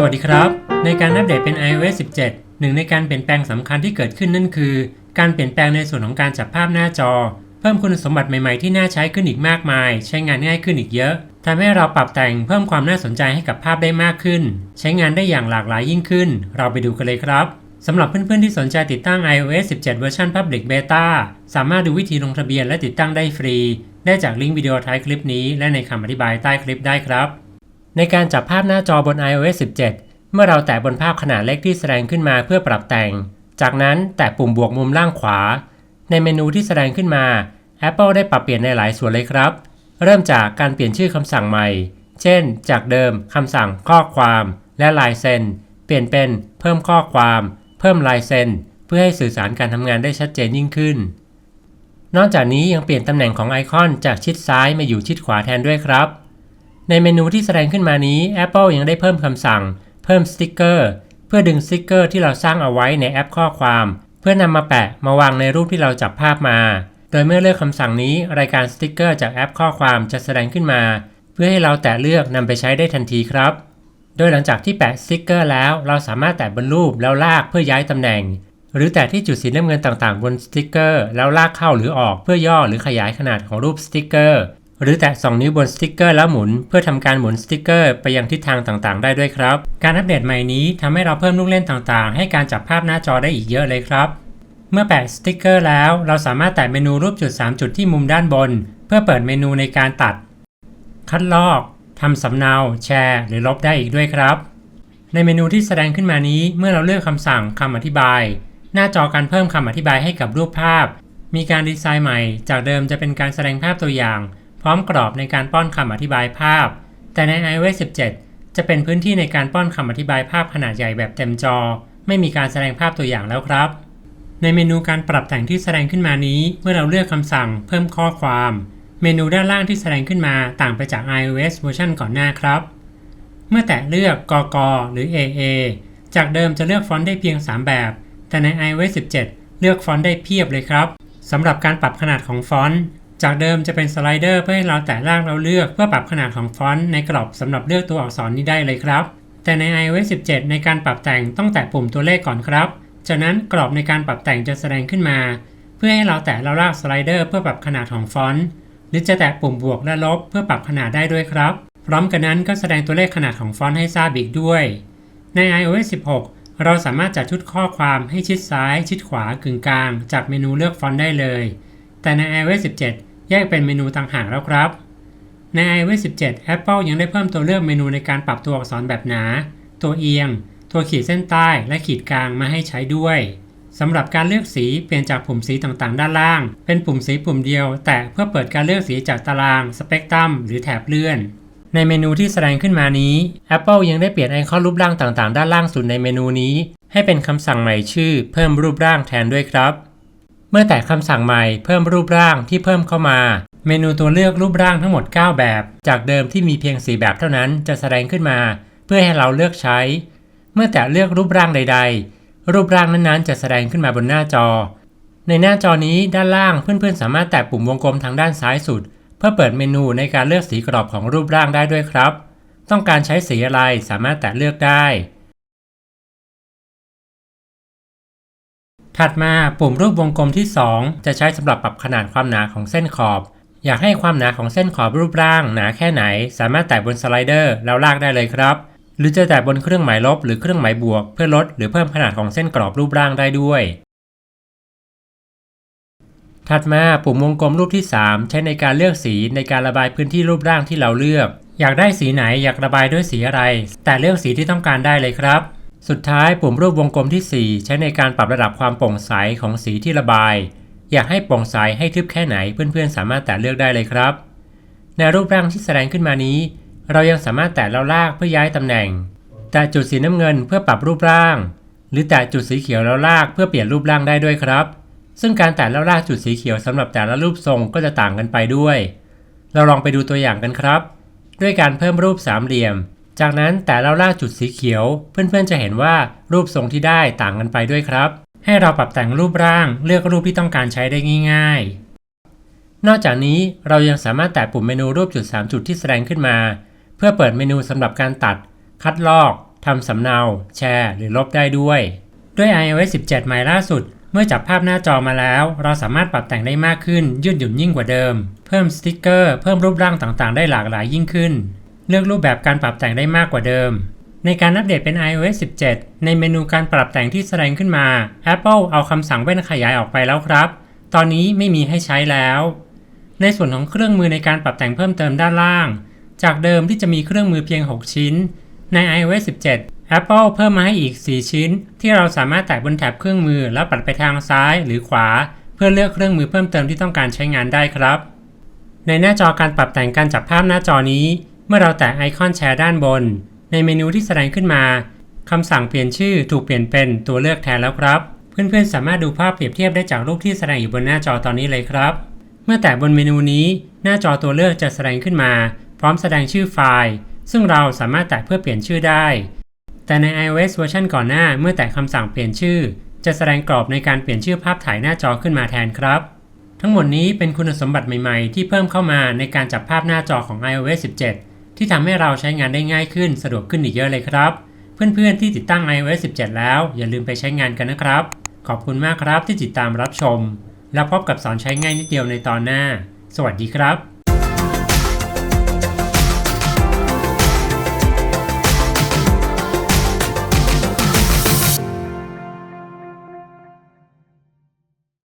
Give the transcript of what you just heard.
สวัสดีครับ ในการอัปเดตเป็น iOS 17 หนึ่งในการเปลี่ยนแปลงสำคัญที่เกิดขึ้นนั่นคือ การเปลี่ยนแปลงในส่วนของการจับภาพหน้าจอ เพิ่มคุณสมบัติใหม่ๆที่น่าใช้ขึ้นอีกมากมาย ใช้งานง่ายขึ้นอีกเยอะทำให้เราปรับแต่งเพิ่มความน่าสนใจให้กับภาพได้มากขึ้น ใช้งานได้อย่างหลากหลายยิ่งขึ้น เราไปดูกันเลยครับสำหรับเพื่อนๆที่สนใจติดตั้ง iOS 17 เวอร์ชัน Public Beta สามารถดูวิธีลงทะเบียนและติดตั้งได้ฟรี ได้จากลิงก์วิดีโอท้ายคลิปนี้และในคำอธิบายใต้คลิปได้ครับ ในการจับภาพหน้าจอบน iOS 17 เมื่อเราแตะบนภาพขนาดเล็กที่แสดงขึ้นมาเพื่อปรับแต่ง จากนั้นแตะปุ่มบวกมุมล่างขวา ในเมนูที่แสดงขึ้นมา Apple ได้ปรับเปลี่ยนในหลายส่วนเลยครับ เริ่มจากการเปลี่ยนชื่อคำสั่งใหม่ เช่น จากเดิมคำสั่งข้อความและลายเซ็น เปลี่ยนเป็นเพิ่มข้อความ เพิ่มลายเซ็น เพื่อให้สื่อสารการทำงานได้ชัดเจนยิ่งขึ้น นอกจากนี้ยังเปลี่ยนตำแหน่งของไอคอนจากชิดซ้ายมาอยู่ชิดขวาแทนด้วยครับ ในเมนูที่แสดงขึ้นมานี้ Apple ยังได้เพิ่มคำสั่ง เพิ่มสติกเกอร์ เพื่อดึงสติกเกอร์ที่เราสร้างเอาไว้ในแอปข้อความ เพื่อนำมาแปะมาวางในรูปที่เราจับภาพมา โดยเมื่อเลือกคำสั่งนี้ รายการสติกเกอร์จากแอปข้อความจะแสดงขึ้นมา เพื่อให้เราแตะเลือกนำไปใช้ได้ทันทีครับ โดยหลังจากที่แปะสติกเกอร์แล้ว เราสามารถแตะบนรูปแล้วลากเพื่อย้ายตำแหน่ง หรือแตะที่จุดสีน้ำเงินต่างๆ บนสติกเกอร์แล้วลากเข้าหรือออกเพื่อย่อหรือขยายขนาดของรูปสติกเกอร์ หรือแตะ 2 นิ้วบนสติกเกอร์แล้วหมุน เพื่อทำการหมุนสติกเกอร์ไปยังทิศทางต่างๆ ได้ด้วยครับ การอัปเดตใหม่นี้ทำให้เราเพิ่มลูกเล่นต่างๆ ให้การจับภาพหน้าจอได้อีกเยอะเลยครับ เมื่อแปะสติกเกอร์แล้ว เราสามารถแตะเมนูรูปจุด 3 จุดที่มุมด้านบน เพื่อเปิดเมนูในการตัด คัดลอกทำสำเนาแชร์ หรือลบได้อีกด้วยครับ ในเมนูที่แสดงขึ้นมานี้ เมื่อเราเลือกคำสั่งคำอธิบาย หน้าจอการเพิ่มคำอธิบายให้กับรูปภาพ มีการดีไซน์ใหม่ จากเดิมจะเป็นการแสดงภาพตัวอย่าง พร้อมกรอบในการป้อนคำอธิบายภาพ แต่ใน iOS 17 จะเป็นพื้นที่ในการป้อนคำอธิบายภาพขนาดใหญ่แบบเต็มจอ ไม่มีการแสดงภาพตัวอย่างแล้วครับ ในเมนูการปรับแต่งที่แสดงขึ้นมานี้ เมื่อเราเลือกคำสั่งเพิ่มข้อความ เมนูด้านล่างที่แสดงขึ้นมาต่างไปจาก iOS เวอร์ชันก่อนหน้าครับ เมื่อแตะเลือกกกหรือ AA จากเดิมจะเลือกฟอนต์ได้เพียง 3 แบบ แต่ใน iOS 17 เลือกฟอนต์ได้เพียบเลยครับสำหรับการปรับขนาดของฟอนต์ จากเดิมจะเป็นสไลเดอร์เพื่อให้เราแตะล่างเราเลือกเพื่อปรับขนาดของฟอนต์ในกรอบสำหรับเลือกตัวอักษรนี้ได้เลยครับ แต่ใน iOS 17 ในการปรับแต่งต้องแตะปุ่มตัวเลขก่อนครับ จากนั้นกรอบในการปรับแต่งจะแสดงขึ้นมา เพื่อให้เราแตะแล้วลากสไลเดอร์เพื่อปรับขนาดของฟอนต์หรือจะแตะปุ่มบวกและลบเพื่อปรับขนาดได้ด้วยครับ พร้อมกันนั้นก็แสดงตัวเลขขนาดของฟอนต์ให้ทราบอีกด้วย ใน iOS 16 เราสามารถจัดชุดข้อความให้ชิดซ้าย ชิดขวากึ่งกลาง จากเมนูเลือกฟอนต์ได้เลย แต่ใน iOS 17 แยกเป็นเมนูต่างหากแล้วครับ ใน iOS 17 Apple ยังได้เพิ่มตัวเลือกเมนูในการปรับตัวอักษรแบบหนา ตัวเอียง ตัวขีดเส้นใต้ และขีดกลางมาให้ใช้ด้วยสำหรับการเลือกสีเปลี่ยนจากปุ่มสีต่างๆ ด้านล่าง เป็นปุ่มสีปุ่มเดียว แต่เพื่อเปิดการเลือกสีจากตาราง สเปกตรัม หรือแถบเลื่อน ในเมนูที่แสดงขึ้นมานี้ Apple ยังได้เปลี่ยนไอคอนรูปร่างต่างๆ ด้านล่างสุดในเมนูนี้ ให้เป็นคำสั่งใหม่ชื่อ เพิ่มรูปร่างแทนด้วยครับ เมื่อแตะคำสั่งใหม่เพิ่มรูปร่างที่เพิ่มเข้ามา เมนูตัวเลือกรูปร่างทั้งหมด 9 แบบ จากเดิมที่มีเพียง 4 แบบเท่านั้นจะแสดงขึ้นมา เพื่อให้เราเลือกใช้ เมื่อแตะเลือกรูปร่างใด ๆ รูปร่างนั้นๆ จะแสดงขึ้นมาบนหน้าจอ ในหน้าจอนี้ด้านล่างเพื่อนๆ สามารถแตะปุ่มวงกลมทางด้านซ้ายสุด เพื่อเปิดเมนูในการเลือกสีกรอบของรูปร่างได้ด้วยครับ ต้องการใช้สีอะไรสามารถแตะเลือกได้ ถัดมาปุ่มรูปวงกลมที่ 2 จะใช้สำหรับปรับขนาดความหนาของเส้นขอบ อยากให้ความหนาของเส้นขอบรูปร่างหนาแค่ไหน สามารถแตะบนสไลเดอร์แล้วลากได้เลยครับ หรือจะแตะบนเครื่องหมายลบหรือเครื่องหมายบวก เพื่อลดหรือเพิ่มขนาดของเส้นกรอบรูปร่างได้ด้วย ถัดมาปุ่มวงกลมรูปที่ 3 ใช้ในการเลือกสีในการระบายพื้นที่รูปร่างที่เราเลือก อยากได้สีไหนอยากระบายด้วยสีอะไร แต่เลือกสีที่ต้องการได้เลยครับ สุดท้ายปุ่มรูปวงกลมที่ 4 ใช้ในการปรับระดับความโปร่งใสของสีที่ระบาย อยากให้โปร่งใสให้ทึบแค่ไหนเพื่อนๆ สามารถแตะเลือกได้เลยครับ ในรูปร่างที่แสดงขึ้นมานี้ เรายังสามารถแตะแล้วลากเพื่อย้ายตำแหน่ง แตะจุดสีน้ำเงินเพื่อปรับรูปร่าง หรือแตะจุดสีเขียวแล้วลากเพื่อเปลี่ยนรูปร่างได้ด้วยครับ ซึ่งการแตะแล้วลากจุดสีเขียวสำหรับแต่ละรูปทรงก็จะต่างกันไปด้วย เราลองไปดูตัวอย่างกันครับ ด้วยการเพิ่มรูปสามเหลี่ยม จากนั้นแต่เราลากจุดสีเขียว เพื่อนๆจะเห็นว่ารูปทรงที่ได้ต่างกันไปด้วยครับ ให้เราปรับแต่งรูปร่าง เลือกรูปที่ต้องการใช้ได้ง่าย ๆ นอกจากนี้เรายังสามารถแตะปุ่มเมนูรูปจุด 3 จุดที่แสดงขึ้นมา เพื่อเปิดเมนูสำหรับการตัด คัดลอกทำสำเนา แชร์ หรือลบได้ด้วย ด้วย iOS 17 ใหม่ล่าสุด เมื่อจับภาพหน้าจอมาแล้ว เราสามารถปรับแต่งได้มากขึ้น ยืดหยุ่นยิ่งกว่าเดิม เพิ่มสติกเกอร์ เพิ่มรูปร่างต่างๆ ได้หลากหลายยิ่งขึ้น เลือกรูปแบบการปรับแต่งได้มากกว่าเดิม ในการอัปเดตเป็น iOS 17 ในเมนูการปรับแต่งที่แสดงขึ้นมา Apple เอาคำสั่งแว่นขยายออกไปแล้วครับ ตอนนี้ไม่มีให้ใช้แล้ว ในส่วนของเครื่องมือในการปรับแต่งเพิ่มเติมด้านล่าง จากเดิมที่จะมีเครื่องมือเพียง 6 ชิ้น ใน iOS 17 Apple เพิ่มมาให้อีก 4 ชิ้น ที่เราสามารถแตะบนแถบเครื่องมือแล้วปัดไปทางซ้ายหรือขวา เพื่อเลือกเครื่องมือเพิ่มเติมที่ต้องการใช้งานได้ครับ ในหน้าจอการปรับแต่งการจับภาพหน้าจอนี้ เมื่อเราแตะไอคอนแชร์ด้านบน ในเมนูที่แสดงขึ้นมาคำสั่งเปลี่ยนชื่อถูกเปลี่ยนเป็นตัวเลือกแทนแล้วครับ เพื่อนๆ สามารถดูภาพเปรียบเทียบได้จากรูปที่แสดงอยู่บนหน้าจอตอนนี้เลยครับ เมื่อแตะบนเมนูนี้ หน้าจอตัวเลือกจะแสดงขึ้นมา พร้อมแสดงชื่อไฟล์ ซึ่งเราสามารถแตะเพื่อเปลี่ยนชื่อได้ แต่ใน iOS เวอร์ชันก่อนหน้าเมื่อแตะคำสั่งเปลี่ยนชื่อ จะแสดงกรอบในการเปลี่ยนชื่อภาพถ่ายหน้าจอขึ้นมาแทนครับ ทั้งหมดนี้เป็นคุณสมบัติใหม่ๆ ที่เพิ่มเข้ามาในการจับภาพหน้าจอของ iOS 17 ที่ทำให้เราใช้งานได้ง่ายขึ้นสะดวกขึ้นอีกเยอะเลยครับ เพื่อนๆที่ติดตั้ง iOS 17 แล้ว อย่าลืมไปใช้งานกันนะครับ ขอบคุณมากครับที่ติดตามรับชม แล้วพบกับสอนใช้ง่ายนิดเดียวในตอนหน้า สวัสดีครับ